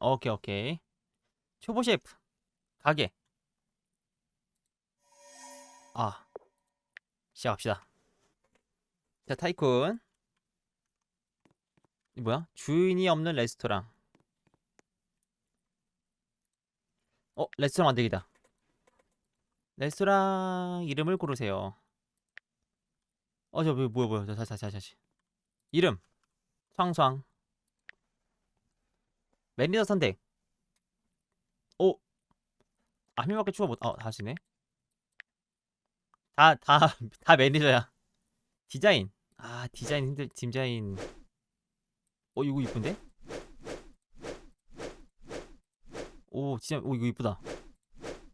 오케이 오케이. 초보 셰프 가게. 아 시작합시다. 자 타이쿤. 이 뭐야? 주인이 없는 레스토랑. 어 레스토랑 만들기다. 레스토랑 이름을 고르세요. 어저 뭐야 뭐야. 자, 자, 자, 자, 자. 이름双双 매니저 선택 오! 아, 한 명밖에 추가 못, 어, 다시네. 다, 다, 다 매니저야. 디자인. 아, 디자인 힘들, 디자인. 어, 이거 이쁜데? 오, 진짜, 오, 이거 이쁘다.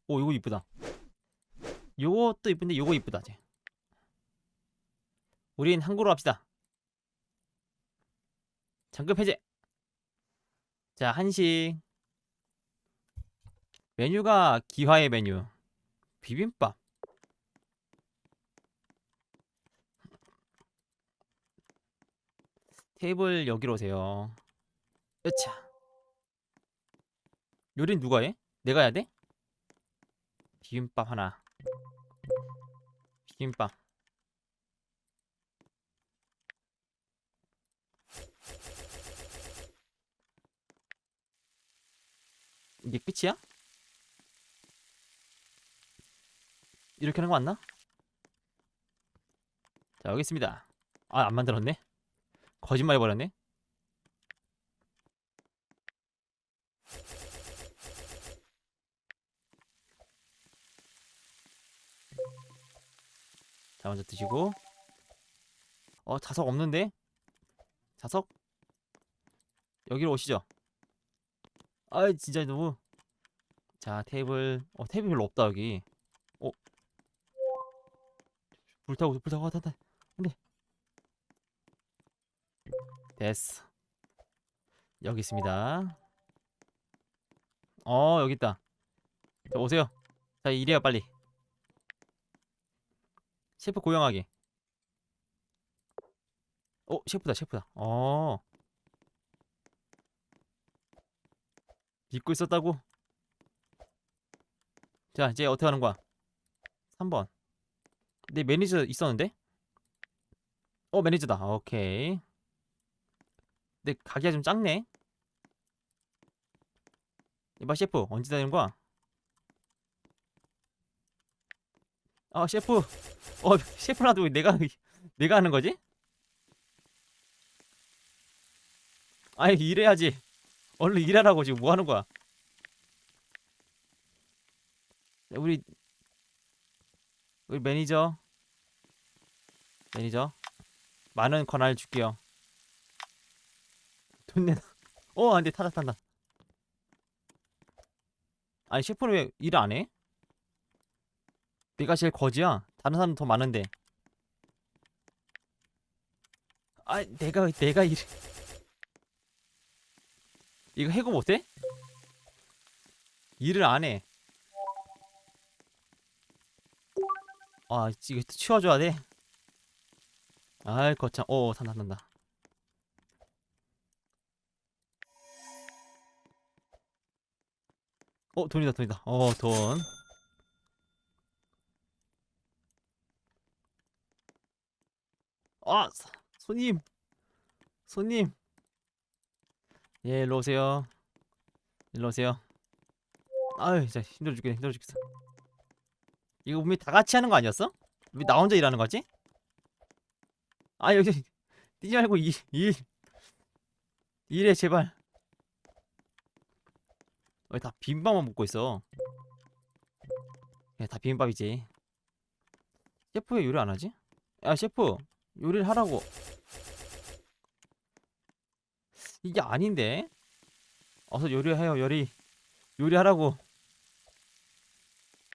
오, 이거 이쁘다. 요것도 이쁜데, 요거 이쁘다, 쟤. 우린 한국어로 합시다. 잠금 해제. 자, 한식. 메뉴가 기화의 메뉴. 비빔밥. 테이블 여기로 오세요. 으차. 요리는 누가 해? 내가 해야 돼? 비빔밥 하나. 비빔밥. 이게 끝이야? 이렇게 하는 거 맞나? 자 여기 있습니다 아 안 만들었네 거짓말 해버렸네 자 먼저 드시고 어 자석 없는데? 자석? 여기로 오시죠 아 진짜 너무. 자 테이블. 어 테이블 별로 없다 여기. 어? 불타고 불타고 왔다 왔다 안돼 됐어. 여기 있습니다. 어 여기 있다. 자 오세요. 자 이래요 빨리. 셰프 고용하기 어 셰프다 셰프다. 어 믿고 있었다고? 자 이제 어떻게 하는 거야? 3번. 내 매니저 있었는데? 어 매니저다. 오케이. 근데 가게가 좀 작네. 이봐 셰프. 언제 다니는 거야? 아 셰프. 어 셰프라도 왜 내가 내가 하는 거지? 아이 일해야지 얼른 일하라고 지금 뭐 하는 거야? 우리 우리 매니저. 매니저. 많은 권한을 줄게요. 돈 내놔. 어 안돼. 타다 탄다. 아니 셰프는 왜 일 안 해? 내가 제일 거지야? 다른 사람 더 많은데. 아 내가 내가 일 이거 해고 못해? 일을 안해 아 이거 치워줘야 돼. 아이 거참. 오 산다 산다. 어 돈이다 돈이다. 어 돈. 아 사- 손님 손님. 예 일로 오세요. 일로 오세요. 아유 진짜 힘들어 죽겠네 힘들어 죽겠어. 이거 우리 다 같이 하는 거 아니었어? 왜나 혼자 일하는 거지? 아 여기 뛰지 말고 일, 일 일해 제발 왜다 비빔밥만 먹고 있어 야, 다 비빔밥이지 셰프 왜 요리 안 하지? 야 셰프 요리를 하라고 이게 아닌데? 어서 요리해요 요리. 요리하라고.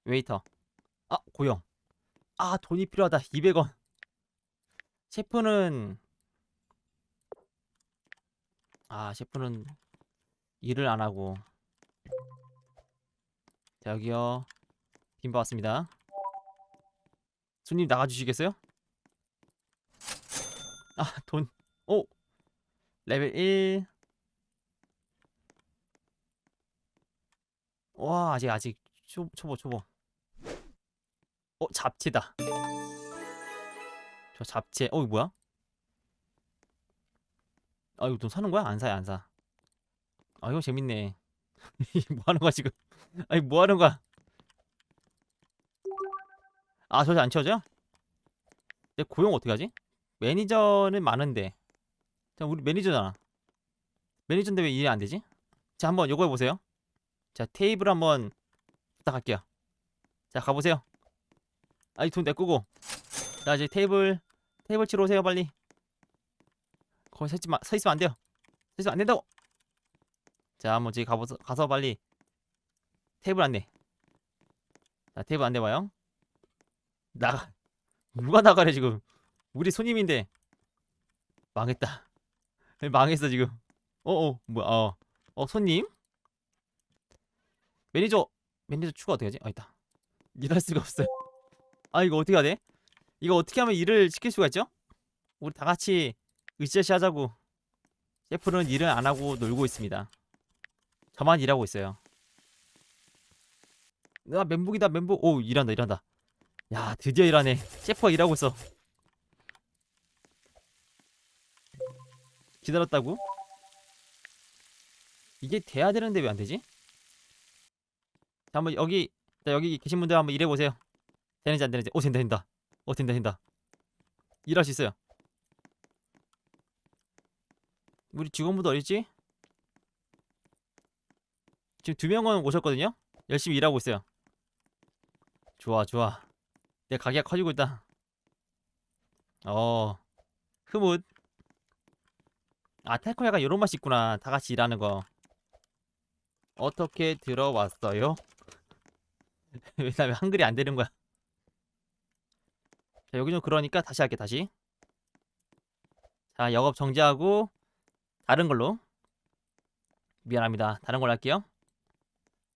웨이터. 아 고용 아 돈이 필요하다. 200원. 셰프는 아 셰프는 일을 안 하고. 자 여기요. 빈밥 왔습니다. 손님 나가주시겠어요? 아돈. 오 레벨 1 와 아직 아직. 초, 초보 초보. 어 잡채다. 저 잡채 어 이거 뭐야? 아 이거 돈 사는 거야? 안 사야 안사. 아 이거 재밌네. 뭐 하는 거야 지금? 아니 뭐 하는 거야? 아 저기 안 채워져요? 내 고용 어떻게 하지? 매니저는 많은데 자 우리 매니저잖아. 매니저인데 왜 일이 안 되지? 자 한번 요거 해보세요. 자 테이블 한번 부탁할게요. 자 가보세요. 아이 돈 내끄고. 자 이제 테이블 테이블 치러 오세요 빨리. 거기 서, 있지 마, 서 있으면 안 돼요. 서 있으면 안 된다고. 자 한번 저기 가보서 가서 빨리 테이블 안내. 자 테이블 안내 봐요. 나가 누가 나가래 지금. 우리 손님인데 망했다 망했어 지금. 어어 뭐야 어, 어 손님? 매니저 매니저 추가 어떻게 하지? 아 있다. 일할 수가 없어요. 아 이거 어떻게 해야 돼? 이거 어떻게 하면 일을 시킬 수가 있죠? 우리 다 같이 으쌰으쌰 하자고. 셰프는 일을 안 하고 놀고 있습니다. 저만 일하고 있어요. 아 멘붕이다 멘붕. 오 일한다 일한다. 야 드디어 일하네. 셰프가 일하고 있어 기다렸다고? 이게 돼야 되는데 왜 안 되지? 자 한번 여기 자 여기 계신 분들 한번 일해 보세요. 되는지 안 되는지. 오 된다 된다. 오 된다 된다. 일할 수 있어요. 우리 직원분들 어딨지? 지금 두 명은 오셨거든요. 열심히 일하고 있어요. 좋아 좋아. 내 가게가 커지고 있다. 어 흐뭇. 아 탈코야가 이런 맛이 있구나. 다 같이 일하는 거. 어떻게 들어왔어요? 왜냐면 한글이 안 되는 거야. 자, 여기는 그러니까 다시 할게 다시. 자, 영업 정지하고 다른 걸로. 미안합니다. 다른 걸로 할게요.